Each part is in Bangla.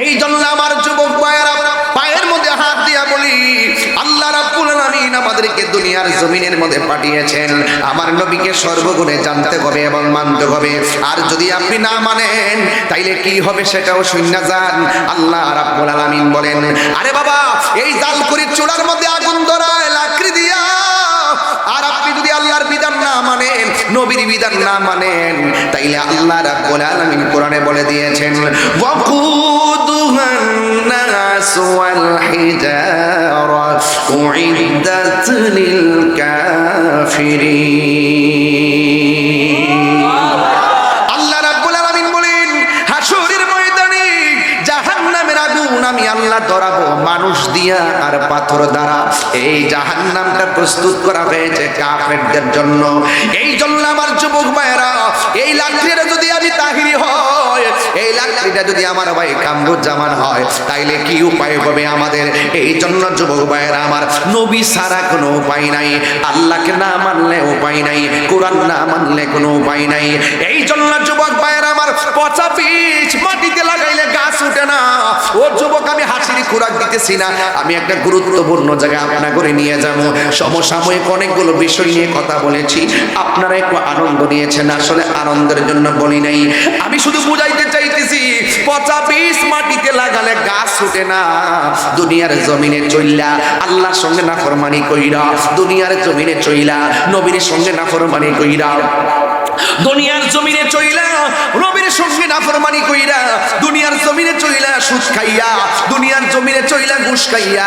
এই জন্য আমার যুবক ভাইয়েরা পায়ের মধ্যে হাত দিয়া বলি, আল্লাহ রাব্বুল আলামিন আমাদেরকে দুনিয়ার জমিনের মধ্যে পাঠিয়েছেন। আমার নবীকে সর্বগুণে জানতে হবে এবং মানতে হবে। আর যদি আপনি না মানেন, তাইলে কি হবে সেটাও শূন্য যান। আল্লাহ রাব্বুল আলামিন বলেন, আরে বাবা, এই জাল করে চুলার মধ্যে আগুন ধরায় লাকড়ি দিয়া, আর আপনি যদি আল্লাহর বিধান না মানেন, নবীর বিধান না মানেন, তাইলে আল্লাহ রাব্বুল আলামিন কোরআনে বলে দিয়েছেন উইদ্দাত লিল কাফিরিন আল্লাহ রাব্বুল আলামিন বলেন হাসরের ময়দানে জাহান্নামের আগুন আমি আল্লাহ ধরাবো, মানুষ দিয়া আর পাথর দ্বারা। এই জাহান্নামটা প্রস্তুত করা হয়েছে কাফেরদের জন্য। এই জন্য আমার যুবক ভাইয়েরা, এই লাকড়িটা যদি আমি তাহিরি হয় যদি আমার ভাই কামরুজ্জামান হয়, তাইলে কি উপায় হবে আমাদের? এই জন্য যুবক ভাইয়েরা আমার, নবী ছাড়া কোনো উপায় নাই, আল্লাহকে না মানলে উপায় নাই, কোরআন না মানলে কোনো উপায় নাই। এই জন্য যুবক ভাইয়েরা আমার, পচা পিচ মাটিতে লাগাইলে গাছ উঠে না। ও যুবক, আমি হাসির খোরাক দিতেছি না। আমি একটা গুরুত্বপূর্ণ জায়গায় আপনা করে নিয়ে যাব। সমসাময়িক অনেকগুলো বিষয় নিয়ে কথা বলেছি। আপনারা একটু আনন্দ নিয়েছেন, আসলে আনন্দের জন্য বলি নাই। আমি শুধু বুঝাই পচা বিষ মাটিতে লাগালে গাছ উঠে না। দুনিয়ার জমিনে চইলা আল্লাহর সঙ্গে না ফরমানি কইরা, দুনিয়ার জমিনে চইলা নবীর সঙ্গে না ফরমানি কইরা, দুনিয়ার জমিনে চইলা রবির সঙ্গে নাফরমানি কইরা সুদ খাইয়া, দুনিয়ার জমিনে চইলা ঘুষ খাইয়া,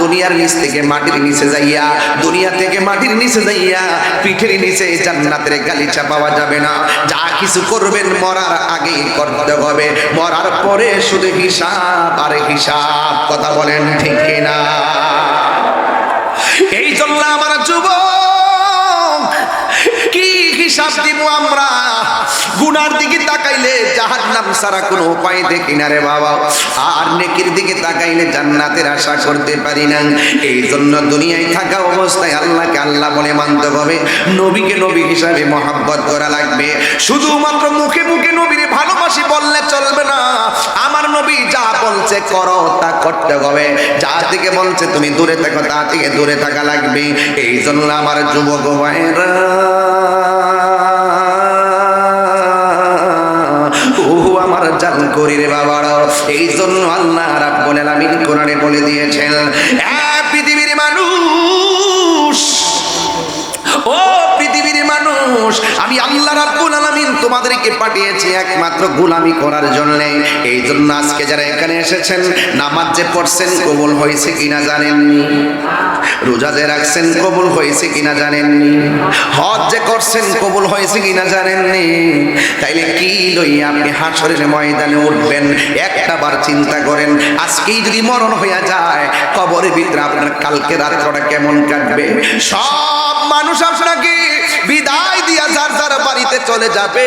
দুনিয়ার নিচ থেকে মাটির নিচে যাইয়া, দুনিয়া থেকে মাটির নিচে যাইয়া, পিঠের নিচে জান্নাতের গালিচা পাওয়া যাবে না। যা কিছু করবেন মরার আগেই করতে হবে। মরার পরে শুধু হিসাব আর হিসাব, কথা বলেন ঠিক কিনা? এই জন্য আমার যুবক, কি হিসাব দিব আমরা? গুনার দিকে তাকাইলে জাহান্নাম ছাড়া কোনো উপায় দেখি না রে বাবা। আর নেকির দিকে তাকাইলে জান্নাতের আশা করতে পারি না। এই জন্য দুনিয়ায় থাকা অবস্থায় আল্লাহকে আল্লাহ বলে মানতে হবে। নবীকে নবী হিসাবে মহাব্বত করা লাগবে। শুধুমাত্র মুখে মুখে নবীর ভালোবাসি বললে চলবে না। আমার নবী যা বলছে করো, তা করতে হবে। যা থেকে বলছে তুমি দূরে থাকো, তা থেকে দূরে থাকা লাগবে। এই জন্য আমার যুবক ভাইরা করি রে বাবারা এই জন্য আল্লাহ রাব্বুল আলামিন কোরআনে বলে দিয়েছেন পৃথিবীর মানুষ, ও পৃথিবীর মানুষ, আমি আল্লাহ রাব্বুল আলামিন তোমাদেরকে পাঠিয়েছি একমাত্র গোলামি করার জন্য। এই জন্য আজকে যারা এখানে এসেছেন, নামাজ যে পড়ছেন কবুল হয়েছে কিনা জানেননি? রোজা যে রাখছেন কবুল হয়েছে কিনা জানেননি? হজ যে করছেন কবুল হয়েছে কিনা জানেননি। তাইলে কি লইয়া আপনি হাসরের ময়দানে উঠবেন? একটা বার চিন্তা করেন, আজকেই যদি মরণ হইয়া যায়, কবরের ভিতরে আপনার কালকে রাত্রটা কেমন কাটবে? সব মানুষ আপনাকে চলে যাবে।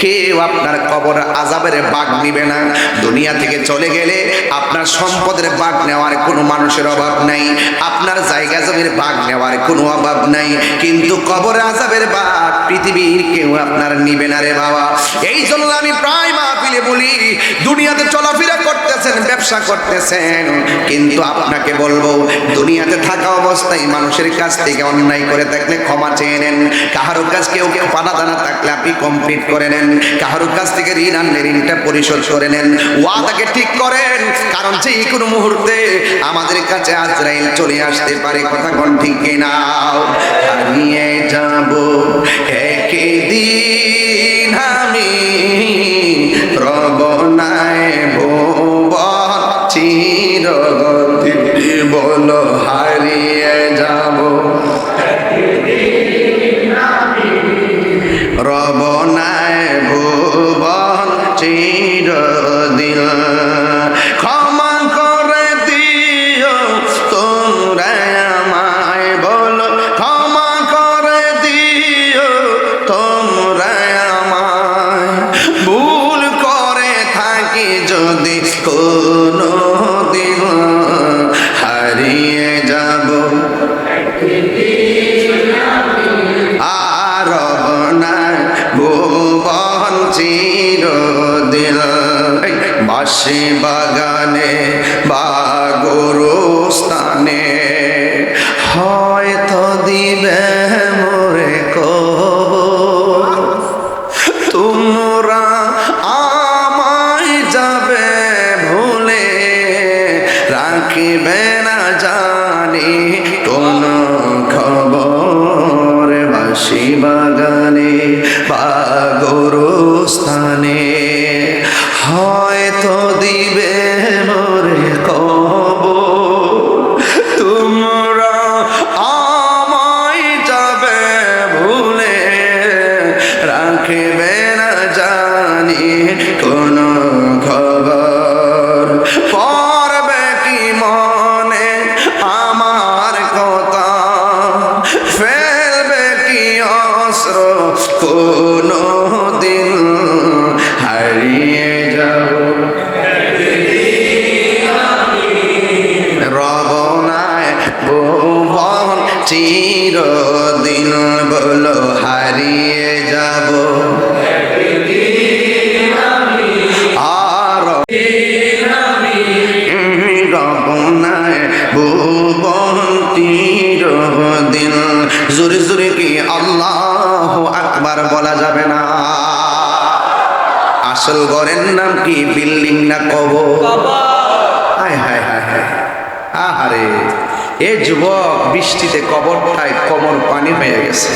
কেউ আপনার কবর আজাবের বাঘ নিবে না। দুনিয়া থেকে চলে গেলে আপনার সম্পদের বাঘ নেওয়ার কোনো মানুষের অভাব নাই। আপনার জায়গা জমির বাঘ নেওয়ার কোনো অভাব নাই। কিন্তু কবর আজাবের বাঘ পৃথিবীর কেউ আপনার নিবে না রে বাবা। এই জন্য আমি প্রায় মাহফিলে বলি, দুনিয়াতে চলাফেরা করতেছেন ব্যবসা করতেছেন। কিন্তু আপনাকে বলব, দুনিয়াতে থাকা অবস্থায় মানুষের কাছ থেকে অন্যায় করে থাকলে ক্ষমা চেয়ে নেন। কাহারো কাছ কেউ কেউ পানা দানা থাকলে আপনি কমপ্লিট করে নেন। কাহারো কাছ থেকে ঋণ আনলে ঋণটা পরিশোধ করে নেন। ওয়াদাকে ঠিক করেন, কারণ যে কোনো মুহূর্তে আমাদের কাছে আজরাইল চলে আসতে পারে, কথা কোন ঠিক কিনা? বাসি বাগানে বা গরুস্থানে, হয়তো দিবে মোরে কবর। তোমরা আমায় যাবে ভুলে, রাখিবে না জানি কোন খবর বাসি চিরদিন বলো, হারিয়ে যাব। আর জোরে জোরে কি আকবার বলা যাবে না? আসল ঘরের নাম কি, বিল্ডিং না কবর হায় হায় হায় হায় আহারে এ যুবক বৃষ্টিতে কবরটায় কমর পানি হয়ে গেছে।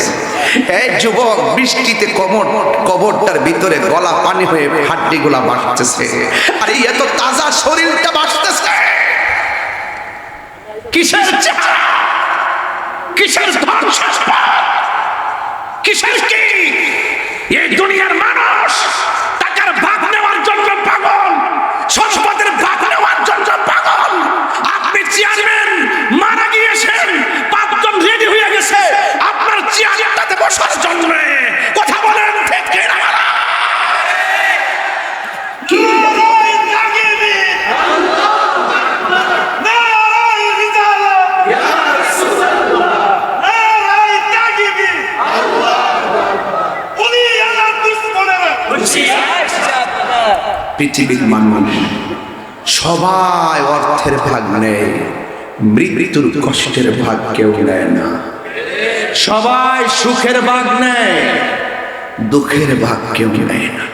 এই যুবক বৃষ্টিতে কমর, কবরটার ভিতরে গলা পানি হয়ে হাড্ডিগুলা বাড়তেছে। আর এত তাজা শরীরটা বাড়তেছে। কিসের কিসের কিসের কি? এই দুনিয়ার বসার জন্য কথা বলেন ঠিক কি না? কি পৃথিবীর মানুষ সবাই অর্থের ভাগ নেই মৃত্যুর কষ্টের ভাগ কেউ নেয় না। সবাই সুখের ভাগ নেয় দুঃখের ভাগ কেউ নেয় না।